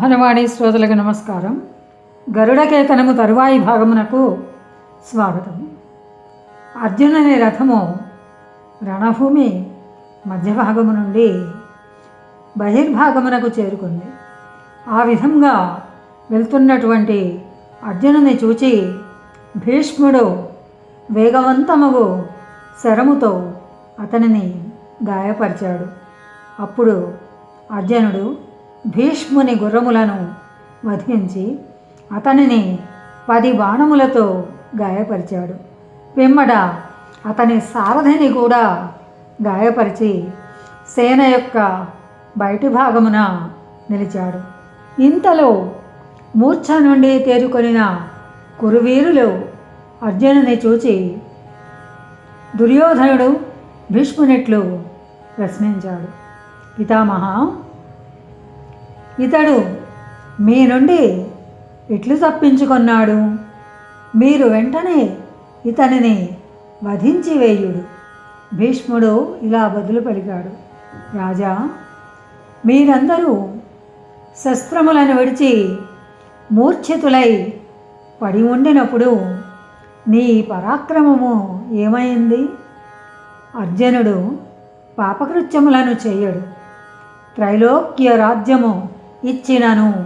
మోహనవాణి శ్రోతలకు నమస్కారం. గరుడకేతనము తరువాయి భాగమునకు స్వాగతం. అర్జునుని రథము రణభూమి మధ్య భాగము నుండి బహిర్భాగమునకు చేరుకుంది. ఆ విధంగా వెళ్తున్నటువంటి అర్జునుని చూచి భీష్ముడు వేగవంతముగు శరముతో అతనిని గాయపరిచాడు. అప్పుడు అర్జునుడు భీష్ముని గుర్రములను వధించి అతనిని పది బాణములతో గాయపరిచాడు. పిమ్మడ అతని సారథిని కూడా గాయపరిచి సేన యొక్క బయటి భాగమున నిలిచాడు. ఇంతలో మూర్ఛ నుండి తేరుకొనిన కురువీరులు అర్జునుని చూచి దుర్యోధనుడు భీష్మునిట్లు ప్రశ్నించాడు. పితామహ ఇతడు మీ నుండి ఎట్లు తప్పించుకున్నాడు. మీరు వెంటనే ఇతనిని వధించి వేయుడు. భీష్ముడు ఇలా బదులు పలికాడు. రాజా మీరందరూ శస్త్రములను విడిచి మూర్ఛితులై పడి ఉండినప్పుడు నీ పరాక్రమము ఏమైంది? అర్జునుడు పాపకృత్యములను చేయడు. త్రైలోక్య రాజ్యము ఇచ్చినను.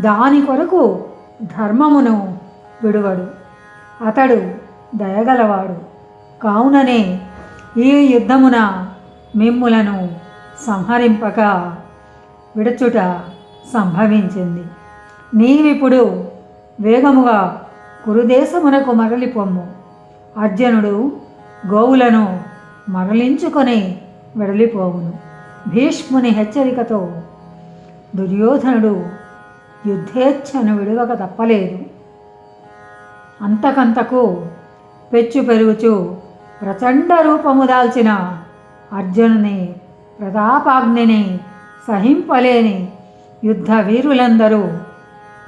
దాని కొరకు ధర్మమును విడువడు. అతడు దయగలవాడు. కావుననే ఈ యుద్ధమున మిమ్ములను సంహరింపక విడచుట సంభవించింది. నీవిప్పుడు వేగముగా కురుదేశమునకు మరలిపోము అర్జునుడు గోవులను మరలించుకొని వెడలిపోవును. భీష్ముని హెచ్చరికతో దుర్యోధనుడు యుద్ధేచ్ఛను విడవక తప్పలేదు. అంతకంతకు పెచ్చు పెరుగుచు ప్రచండ రూపము దాల్చిన అర్జునుని ప్రతాపాగ్నిని సహింపలేని యుద్ధ వీరులందరూ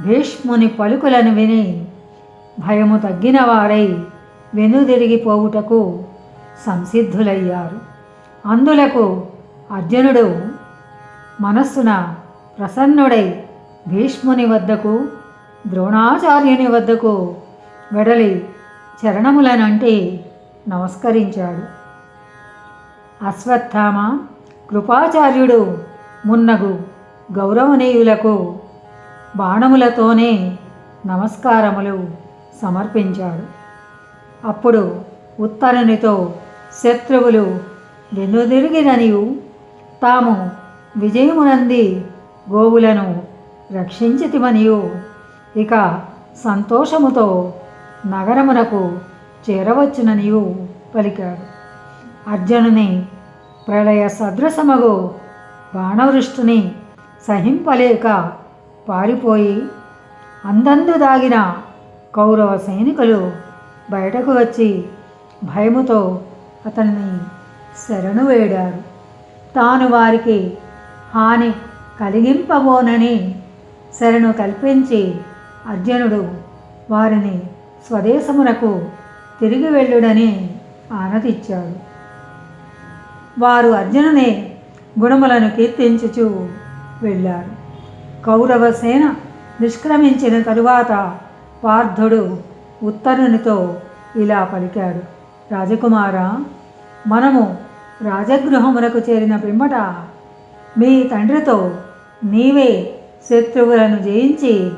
భీష్ముని పలుకులను విని భయము తగ్గిన వారై వెనుదిరిగిపోవుటకు సంసిద్ధులయ్యారు. అందులకు అర్జునుడు మనస్సున ప్రసన్నుడై భీష్ముని వద్దకు ద్రోణాచార్యుని వద్దకు వెడలి చరణములనంటి నమస్కరించాడు. అశ్వత్థామ కృపాచార్యుడు మున్నగు గౌరవనీయులకు బాణములతోనే నమస్కారములు సమర్పించాడు. అప్పుడు ఉత్తరునితో శత్రువులు వెనుదిరిగిననియు తాము విజయమునంది గోవులను రక్షించితిమనియు. ఇక సంతోషముతో నగరమునకు చేరవచ్చుననియు పలికాడు. అర్జునుని ప్రళయ సదృశమగు బాణవృష్టిని సహింపలేక పారిపోయి అందందు దాగిన కౌరవ సైనికులు బయటకు వచ్చి భయముతో అతన్ని శరణు వేడారు. తాను వారికి హాని కలిగింపబోనని శరణు కల్పించి అర్జునుడు వారిని స్వదేశమునకు తిరిగి వెళ్ళుడని ఆనతిచ్చాడు. వారు అర్జునుని గుణములను కీర్తించుచు వెళ్ళారు. కౌరవ సేన నిష్క్రమించిన తరువాత పార్థుడు ఉత్తరునితో ఇలా పలికాడు. రాజకుమార మనము రాజగృహమునకు చేరిన పిమ్మట మీ తండ్రితో నీవే శత్రువులను జయించి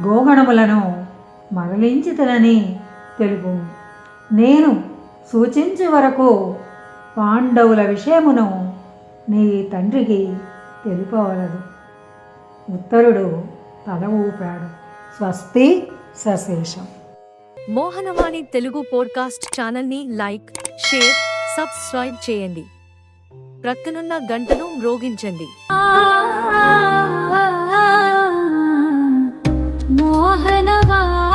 గోగణములను మరలించితనని తెలుపు నేను సూచించే వరకు పాండవుల విషయమును నీ తండ్రికి తెలిపవలదు. ఉత్తరుడు తల ఊపాడు. స్వస్తి సశేషం. మోహనవాణి తెలుగు పోడ్కాస్ట్ ఛానల్ని లైక్ షేర్ సబ్స్క్రైబ్ చేయండి. ప్రక్కనున్న గంటను మ్రోగించండి. മോഹനവാ.